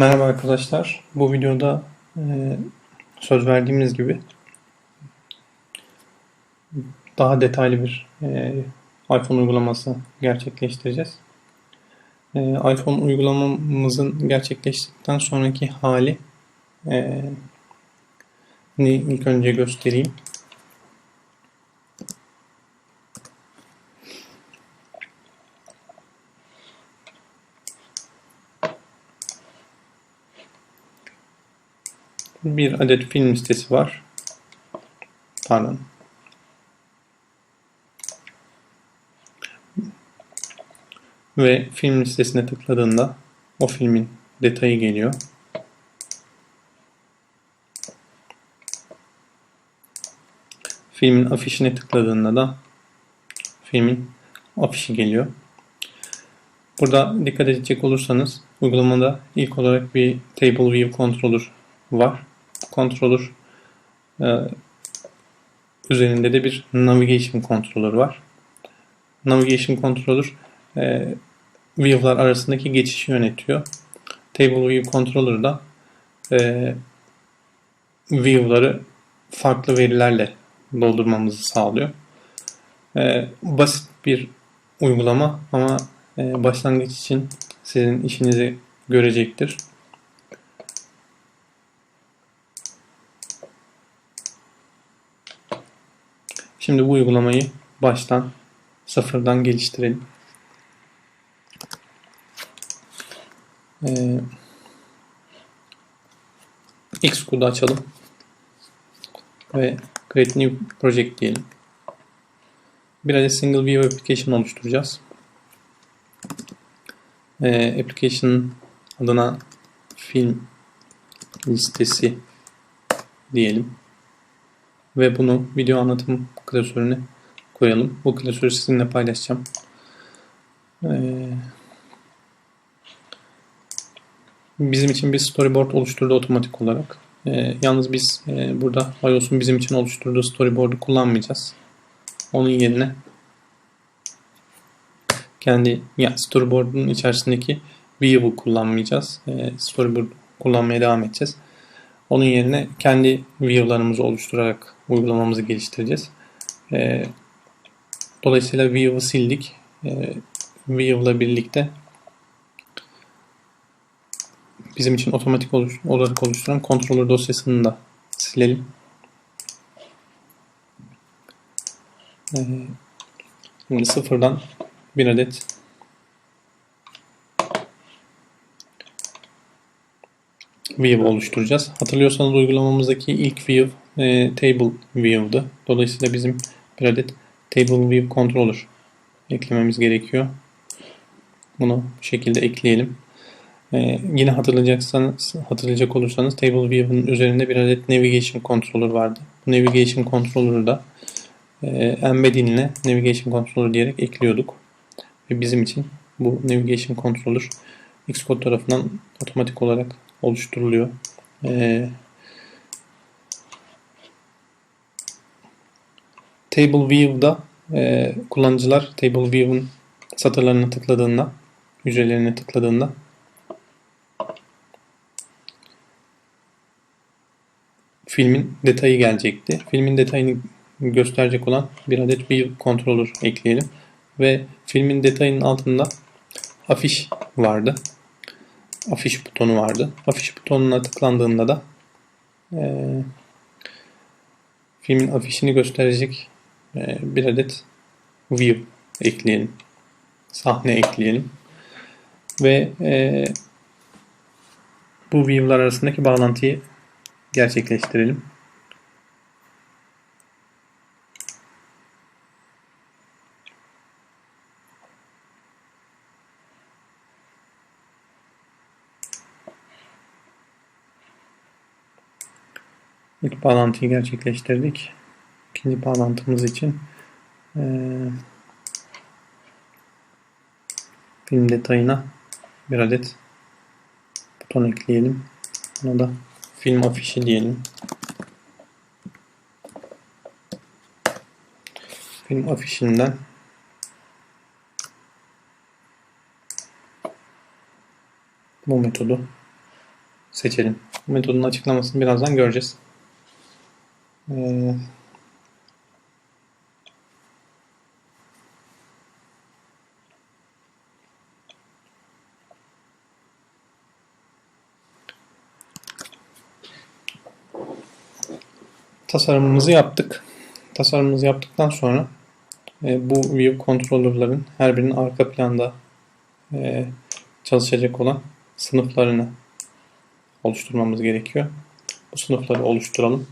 Merhaba arkadaşlar. Bu videoda e, söz verdiğimiz gibi daha detaylı bir e, iPhone uygulaması gerçekleştireceğiz. E, iPhone uygulamamızın gerçekleştikten sonraki hali e, ilk önce göstereyim. Bir adet film listesi var. Pardon. Ve film listesine tıkladığında o filmin detayı geliyor. Filmin afişine tıkladığında da filmin afişi geliyor. Burada dikkat edecek olursanız uygulamada ilk olarak bir Table View Controller var controller e, üzerinde de bir navigation controller var. Navigation controller e, view'lar arasındaki geçişi yönetiyor. Table view controller da e, view'ları farklı verilerle doldurmamızı sağlıyor. E, basit bir uygulama ama e, başlangıç için sizin işinizi görecektir. Şimdi bu uygulamayı baştan sıfırdan geliştirelim. Ee, Xcode'u açalım ve Create New Project diyelim. Bir adet Single View Application oluşturacağız. Ee, application adına film listesi diyelim ve bunu video anlatım klasörüne koyalım. Bu klasörü sizinle paylaşacağım. Ee, bizim için bir storyboard oluşturdu otomatik olarak. Ee, yalnız biz e, burada iOS'un bizim için oluşturduğu storyboard'u kullanmayacağız. Onun yerine kendi yani storyboard'un içerisindeki view'u kullanmayacağız. E, storyboard kullanmaya devam edeceğiz. Onun yerine kendi view'larımızı oluşturarak uygulamamızı geliştireceğiz. E, dolayısıyla view'ı sildik. E, view'la birlikte bizim için otomatik oluş, olarak oluşturan controller dosyasını da silelim. E, şimdi sıfırdan bir adet view oluşturacağız. Hatırlıyorsanız uygulamamızdaki ilk view e, table view'dı. Dolayısıyla bizim bir adet table view controller eklememiz gerekiyor. Bunu bu şekilde ekleyelim. Ee, yine hatırlayacaksanız, hatırlayacak olursanız Table View'ın üzerinde bir adet Navigation Controller vardı. Bu Navigation Controller'ı da e, Embedding Navigation Controller diyerek ekliyorduk. Ve bizim için bu Navigation Controller Xcode tarafından otomatik olarak oluşturuluyor. E, Table View'da e, kullanıcılar Table View'un satırlarına tıkladığında, hücrelerine tıkladığında filmin detayı gelecekti. Filmin detayını gösterecek olan bir adet View Controller ekleyelim. Ve filmin detayının altında afiş vardı. Afiş butonu vardı. Afiş butonuna tıklandığında da e, filmin afişini gösterecek e, bir adet view ekleyelim. Sahne ekleyelim. Ve e, bu view'lar arasındaki bağlantıyı gerçekleştirelim. Bağlantıyı gerçekleştirdik. İkinci bağlantımız için e, film detayına bir adet buton ekleyelim. Buna da film afişi diyelim. Film afişinden bu metodu seçelim. Bu metodun açıklamasını birazdan göreceğiz. Ee, tasarımımızı yaptık. Tasarımımızı yaptıktan sonra e, bu view controller'ların her birinin arka planda e, çalışacak olan sınıflarını oluşturmamız gerekiyor. Bu sınıfları oluşturalım.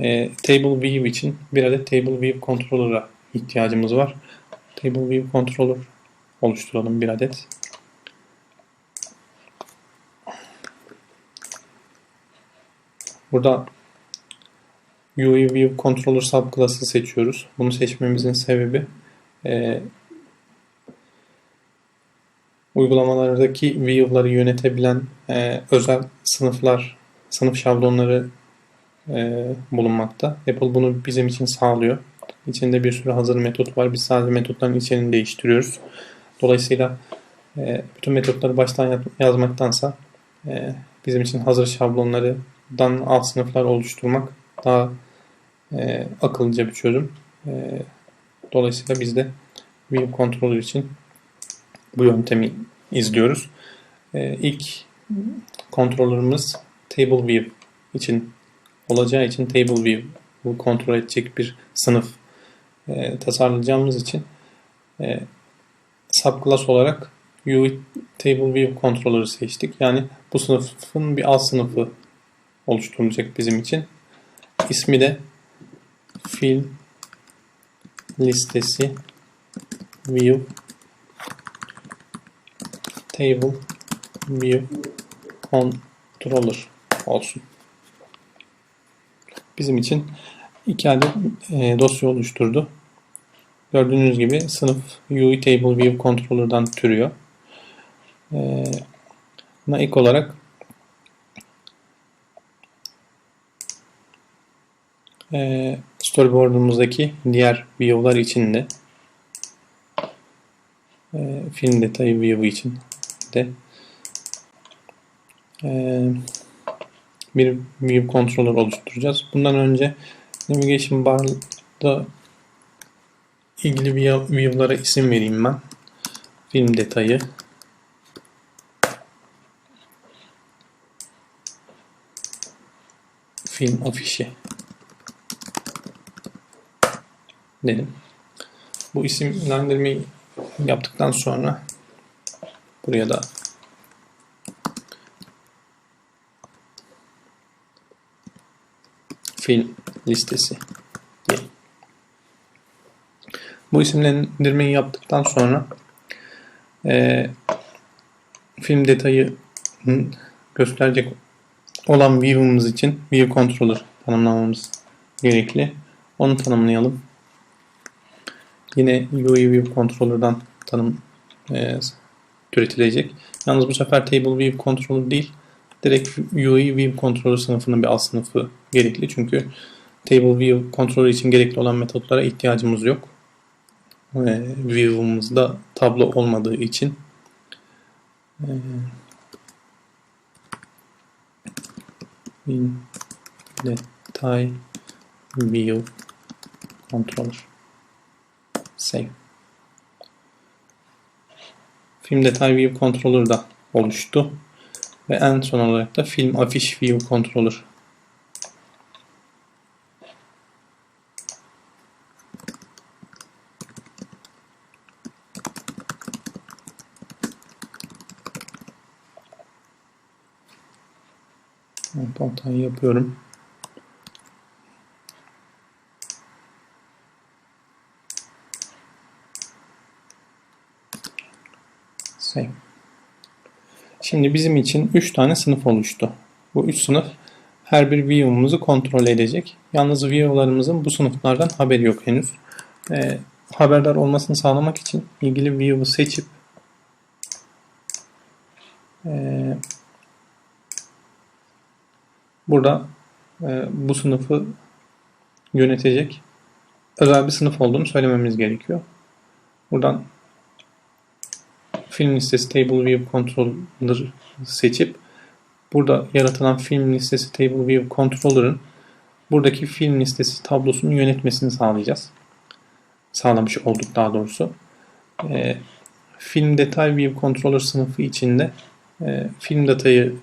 E, table view için bir adet table view controller'a ihtiyacımız var. Table view controller oluşturalım bir adet. Burada UI View Controller subclass'ı seçiyoruz. Bunu seçmemizin sebebi e, uygulamalardaki view'ları yönetebilen e, özel sınıflar, sınıf şablonları e, bulunmakta. Apple bunu bizim için sağlıyor. İçinde bir sürü hazır metot var. Biz sadece metotların içeriğini değiştiriyoruz. Dolayısıyla e, bütün metotları baştan yazmaktansa e, bizim için hazır şablonlardan alt sınıflar oluşturmak daha e, akıllıca bir çözüm. E, dolayısıyla biz de View Controller için bu yöntemi izliyoruz. E, ilk kontrolörümüz Table View için olacağı için Table View bu kontrol edecek bir sınıf e, tasarlayacağımız için e, subclass olarak UI Table View Controller'ı seçtik. Yani bu sınıfın bir alt sınıfı oluşturulacak bizim için. İsmi de film listesi view table view controller olsun. Bizim için iki adet e, dosya oluşturdu. Gördüğünüz gibi sınıf UI table view controller'dan türüyor. E, buna ilk olarak e, storyboard'umuzdaki diğer view'lar için de e, film detayı view için de e, bir view controller oluşturacağız. Bundan önce navigation bar'da ilgili view'lara isim vereyim ben. Film detayı film afişi dedim. Bu isimlendirmeyi yaptıktan sonra buraya da film listesi diyelim. Bu isimlendirmeyi yaptıktan sonra e, film detayı gösterecek olan view'umuz için view controller tanımlamamız gerekli. Onu tanımlayalım. Yine UI View Controller'dan tanım e, türetilecek. Yalnız bu sefer Table View Controller değil, direkt UI View Controller sınıfının bir alt sınıfı gerekli. Çünkü Table View Controller için gerekli olan metotlara ihtiyacımız yok. E, view'umuzda tablo olmadığı için e, detay view controller Save. Film detay view controller da oluştu. Ve en son olarak da film afiş view controller Evet, yapıyorum. Save. Şimdi bizim için 3 tane sınıf oluştu. Bu 3 sınıf her bir view'umuzu kontrol edecek. Yalnız view'larımızın bu sınıflardan haberi yok henüz. E, haberdar olmasını sağlamak için ilgili view'u seçip e, burada e, bu sınıfı yönetecek özel bir sınıf olduğunu söylememiz gerekiyor. Buradan film listesi Table View Controller seçip burada yaratılan film listesi Table View Controller'ın buradaki film listesi tablosunu yönetmesini sağlayacağız. Sağlamış olduk daha doğrusu. E, film Detay View Controller sınıfı içinde e, film datayı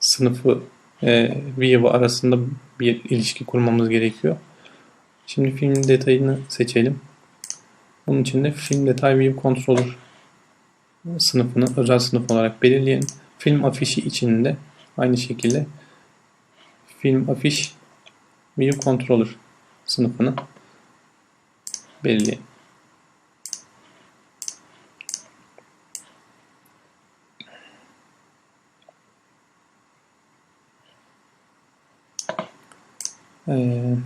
sınıfı e, view arasında bir ilişki kurmamız gerekiyor. Şimdi film detayını seçelim. Bunun için de film detay view controller sınıfını özel sınıf olarak belirleyelim. Film afişi içinde aynı şekilde film afiş view controller sınıfını belirleyelim. Ee,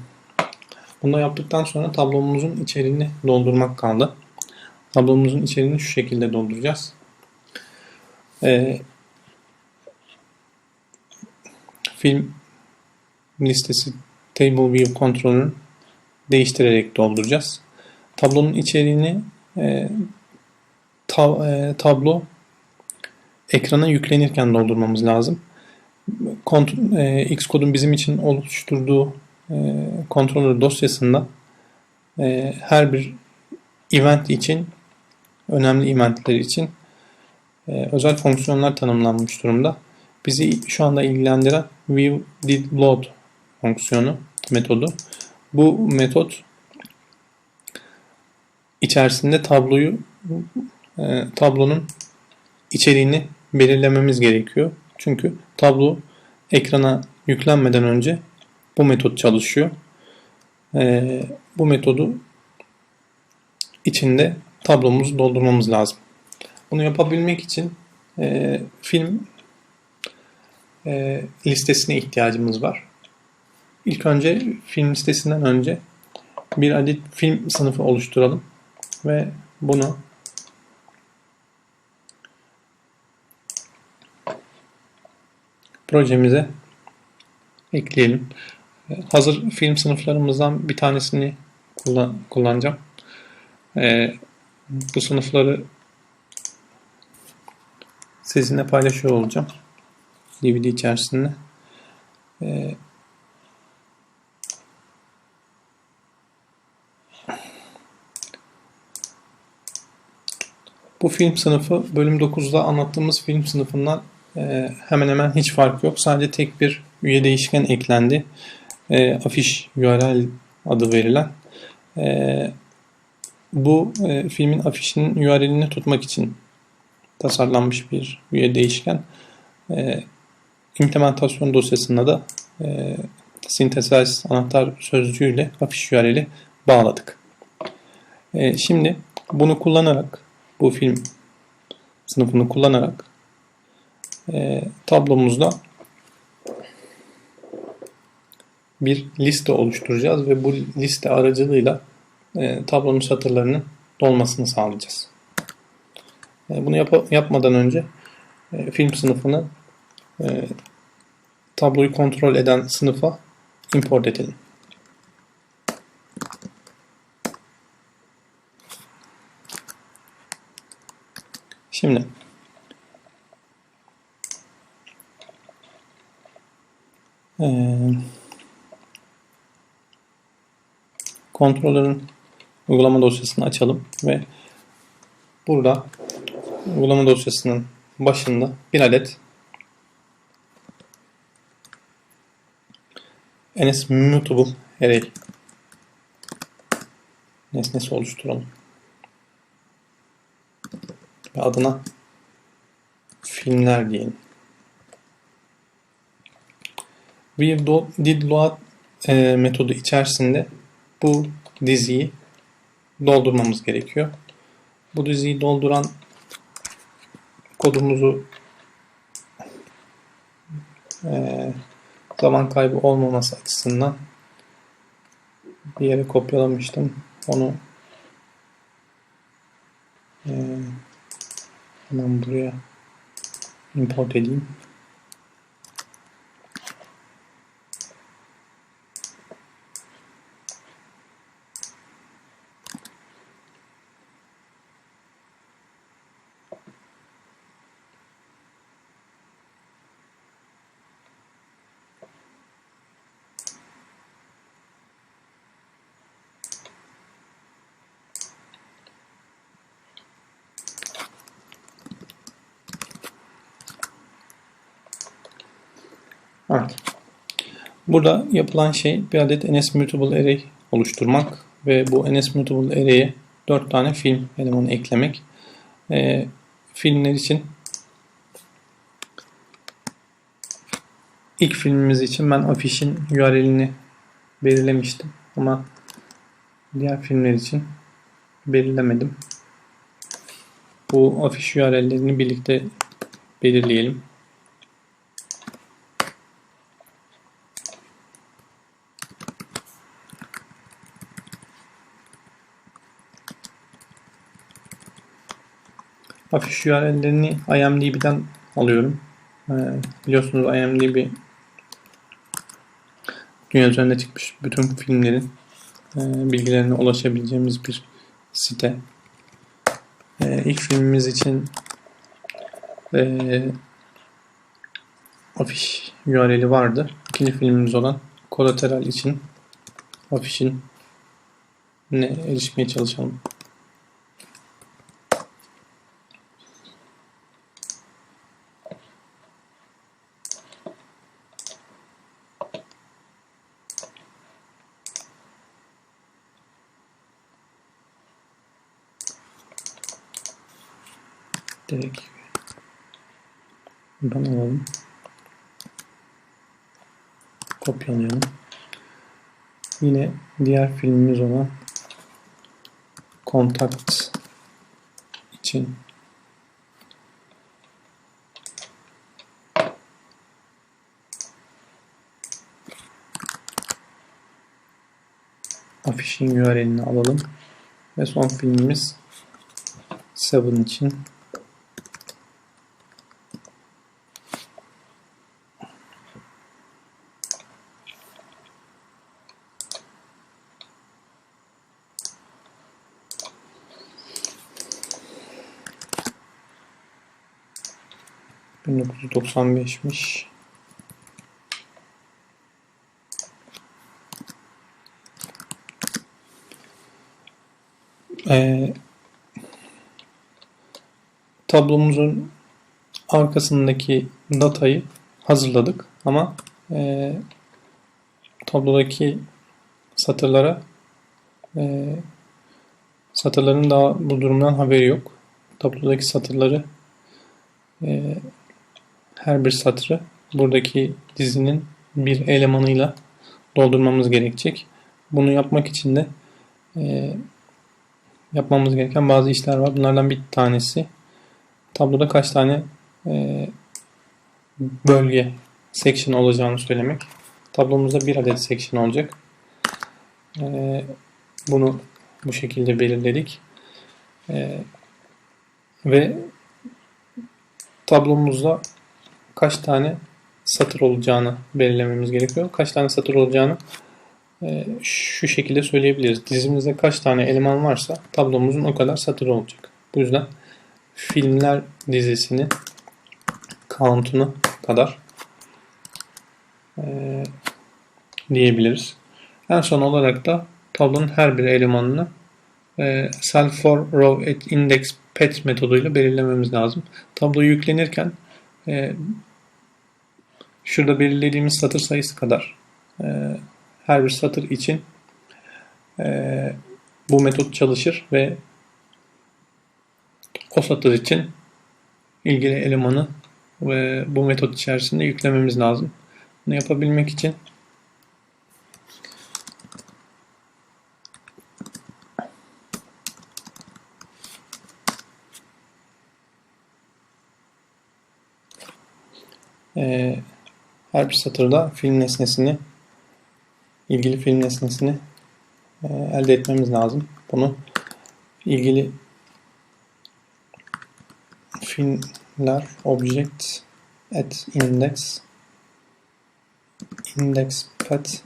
bunu yaptıktan sonra tablomuzun içeriğini doldurmak kaldı. Tablomuzun içeriğini şu şekilde dolduracağız. Ee, film listesi Table View Control'ünü değiştirerek dolduracağız. Tablonun içeriğini e, tab, e, tablo ekrana yüklenirken doldurmamız lazım. Kont e, Xcode'un bizim için oluşturduğu e, dosyasında e, her bir event için önemli eventler için e, özel fonksiyonlar tanımlanmış durumda. Bizi şu anda ilgilendiren view did load fonksiyonu metodu. Bu metot içerisinde tabloyu e, tablonun içeriğini belirlememiz gerekiyor. Çünkü tablo ekrana yüklenmeden önce bu metot çalışıyor. E, bu metodu içinde tablomuzu doldurmamız lazım. Bunu yapabilmek için e, film e, listesine ihtiyacımız var. İlk önce film listesinden önce bir adet film sınıfı oluşturalım ve bunu projemize ekleyelim. Hazır film sınıflarımızdan bir tanesini kullan kullanacağım. Ee, bu sınıfları sizinle paylaşıyor olacağım. DVD içerisinde. Ee, bu film sınıfı bölüm 9'da anlattığımız film sınıfından e, hemen hemen hiç fark yok. Sadece tek bir üye değişken eklendi. E, afiş URL adı verilen. E, bu e, filmin afişinin URL'ini tutmak için tasarlanmış bir üye değişken. E, implementasyon dosyasında da e, synthesize anahtar sözcüğüyle afiş URL'i bağladık. E, şimdi bunu kullanarak bu film sınıfını kullanarak e, tablomuzda bir liste oluşturacağız ve bu liste aracılığıyla e, tablonun satırlarının dolmasını sağlayacağız. E, bunu yap yapmadan önce e, film sınıfını e, tabloyu kontrol eden sınıfa import edelim. Şimdi ee, kontrolörün uygulama dosyasını açalım ve burada uygulama dosyasının başında bir adet ns mutable array nesnesi oluşturalım. Ve adına filmler diyelim. We did load e, metodu içerisinde bu diziyi doldurmamız gerekiyor. Bu diziyi dolduran kodumuzu e, zaman kaybı olmaması açısından bir yere kopyalamıştım. Onu e, hemen buraya import edeyim. Burada yapılan şey bir adet NS Mutable Array oluşturmak ve bu NS Mutable Array'e 4 tane film elemanı eklemek. Ee, filmler için ilk filmimiz için ben afişin URL'ini belirlemiştim ama diğer filmler için belirlemedim. Bu afiş URL'lerini birlikte belirleyelim. Afiş URL'lerini IMDb'den alıyorum. Ee, biliyorsunuz IMDb dünya üzerinde çıkmış bütün filmlerin e, bilgilerine ulaşabileceğimiz bir site. E, ilk filmimiz için e, afiş URL'i vardı. İkinci filmimiz olan Collateral için afişin ne erişmeye çalışalım. Direkt ben alalım. Kopyalayalım. Yine diğer filmimiz olan Contact için afişin URL'ini alalım. Ve son filmimiz Seven için bin dokuz yüz doksan beşmiş. Ee, tablomuzun arkasındaki datayı hazırladık ama e, tablodaki satırlara e, satırların daha bu durumdan haberi yok. Tablodaki satırları e, her bir satırı buradaki dizinin bir elemanıyla doldurmamız gerekecek. Bunu yapmak için de e, yapmamız gereken bazı işler var. Bunlardan bir tanesi tabloda kaç tane e, bölge section olacağını söylemek. Tablomuzda bir adet section olacak. E, bunu bu şekilde belirledik. E, ve tablomuzda kaç tane satır olacağını belirlememiz gerekiyor. Kaç tane satır olacağını e, şu şekilde söyleyebiliriz. Dizimizde kaç tane eleman varsa tablomuzun o kadar satır olacak. Bu yüzden filmler dizisini count'unu kadar e, diyebiliriz. En son olarak da tablonun her bir elemanını e, self for row at index pet metoduyla belirlememiz lazım. Tablo yüklenirken e, şurada belirlediğimiz satır sayısı kadar e, her bir satır için e, bu metot çalışır ve o satır için ilgili elemanı ve bu metot içerisinde yüklememiz lazım. Bunu yapabilmek için e, her bir satırda film nesnesini ilgili film nesnesini e, elde etmemiz lazım. Bunu ilgili filmler object at index index pet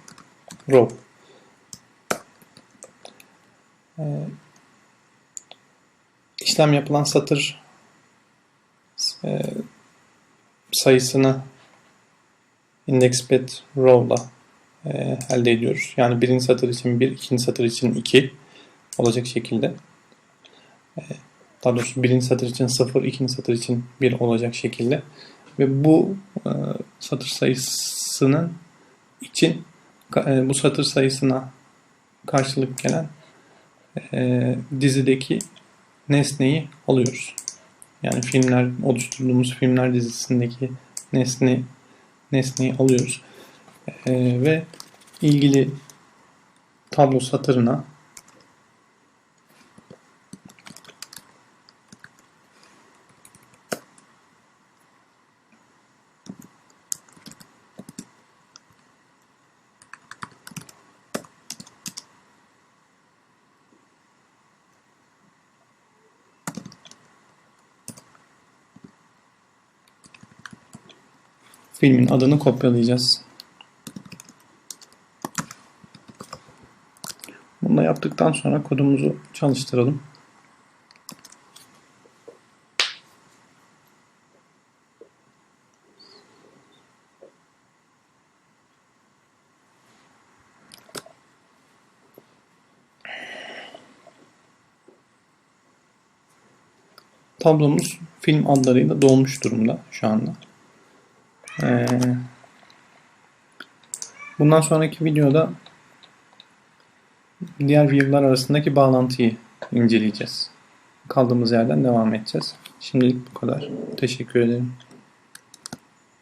row e, işlem yapılan satır e, sayısını index pet row'la e, elde ediyoruz. Yani birinci satır için bir, ikinci satır için iki olacak şekilde. E, daha doğrusu birinci satır için sıfır, ikinci satır için bir olacak şekilde. Ve bu e, satır sayısının için e, bu satır sayısına karşılık gelen e, dizideki nesneyi alıyoruz. Yani filmler oluşturduğumuz filmler dizisindeki nesne nesneyi alıyoruz. E, ve ilgili tablo satırına filmin adını kopyalayacağız. Bunu da yaptıktan sonra kodumuzu çalıştıralım. Tablomuz film adlarıyla dolmuş durumda şu anda. Ee, bundan sonraki videoda diğer view'lar arasındaki bağlantıyı inceleyeceğiz. Kaldığımız yerden devam edeceğiz. Şimdilik bu kadar. Teşekkür ederim.